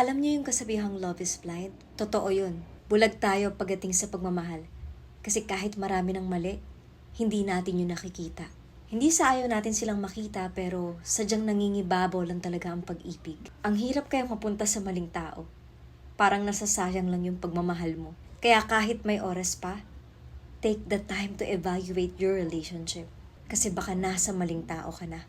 Alam niyo yung kasabihang love is blind? Totoo yun. Bulag tayo pagdating sa pagmamahal. Kasi kahit marami ng mali, hindi natin yun nakikita. Hindi sa ayaw natin silang makita pero sadyang nangingibabaw lang talaga ang pag-ibig. Ang hirap kaya mapunta sa maling tao. Parang nasasayang lang yung pagmamahal mo. Kaya kahit may oras pa, take the time to evaluate your relationship. Kasi baka nasa maling tao ka na.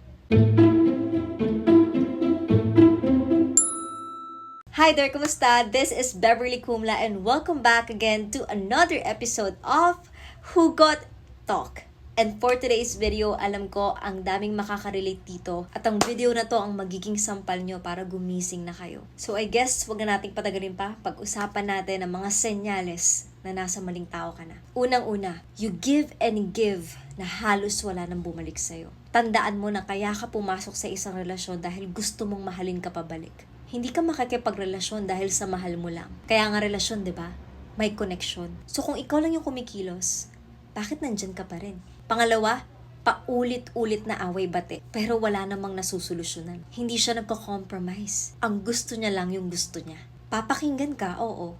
Hi there, kumusta? This is Beverly Kumla and welcome back again to another episode of Who Got Talk. And for today's video, alam ko ang daming makaka-relate dito at ang video na to ang magiging sampal nyo para gumising na kayo. So I guess wag na nating patagalin pa, pag-usapan natin ang mga senyales na nasa maling tao ka na. Unang-una, you give and give na halos wala nang bumalik sa'yo. Tandaan mo na kaya ka pumasok sa isang relasyon dahil gusto mong mahalin ka pabalik. Hindi ka makakipagrelasyon dahil sa mahal mo lang. Kaya nga relasyon, di ba? May connection. So kung ikaw lang yung kumikilos, bakit nandyan ka pa rin? Pangalawa, paulit-ulit na away bate, pero wala namang nasusolusyonan. Hindi siya nagko-compromise. Ang gusto niya lang yung gusto niya. Papakinggan ka, oo,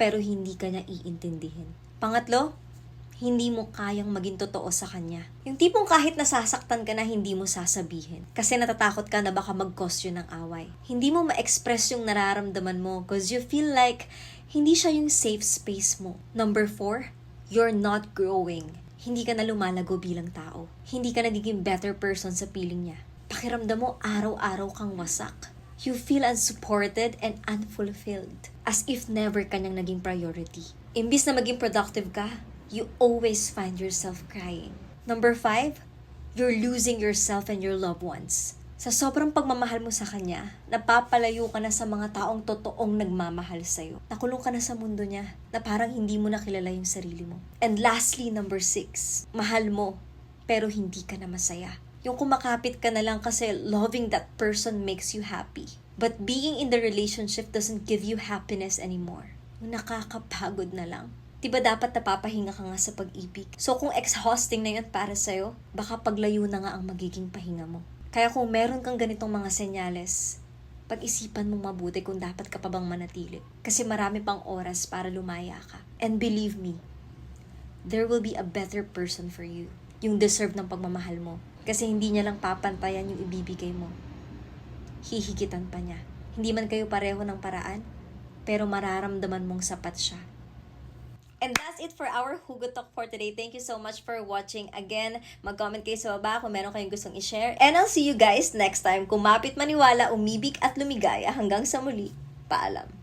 pero hindi ka niya iintindihin. Pangatlo, hindi mo kayang maging totoo sa kanya. Yung tipong kahit nasasaktan ka na hindi mo sasabihin. Kasi natatakot ka na baka mag-cause yun ng away. Hindi mo ma-express yung nararamdaman mo because you feel like hindi siya yung safe space mo. Number four, you're not growing. Hindi ka na lumalago bilang tao. Hindi ka nagiging better person sa piling niya. Pakiramdam mo araw-araw kang wasak. You feel unsupported and unfulfilled. As if never kanyang naging priority. Imbis na maging productive ka, you always find yourself crying. Number five, you're losing yourself and your loved ones. Sa sobrang pagmamahal mo sa kanya, napapalayo ka na sa mga taong totoong nagmamahal sa'yo. Nakulong ka na sa mundo niya na parang hindi mo nakilala yung sarili mo. And lastly, number six, mahal mo pero hindi ka na masaya. Yung kumakapit ka na lang kasi loving that person makes you happy. But being in the relationship doesn't give you happiness anymore. Nakakapagod na lang. Diba dapat napapahinga ka nga sa pag-ibig? So kung exhausting na yun para sa'yo, baka paglayo na nga ang magiging pahinga mo. Kaya kung meron kang ganitong mga senyales, pag-isipan mo mabuti kung dapat ka pa bang manatili. Kasi marami pang oras para lumaya ka. And believe me, there will be a better person for you. Yung deserve ng pagmamahal mo. Kasi hindi niya lang papantayan yung ibibigay mo. Hihigitan pa niya. Hindi man kayo pareho ng paraan, pero mararamdaman mong sapat siya. And that's it for our Hugo Talk for today. Thank you so much for watching. Again, mag-comment kayo sa baba kung meron kayong gustong i-share. And I'll see you guys next time. Kumapit maniwala, umibig at lumigaya. Hanggang sa muli. Paalam.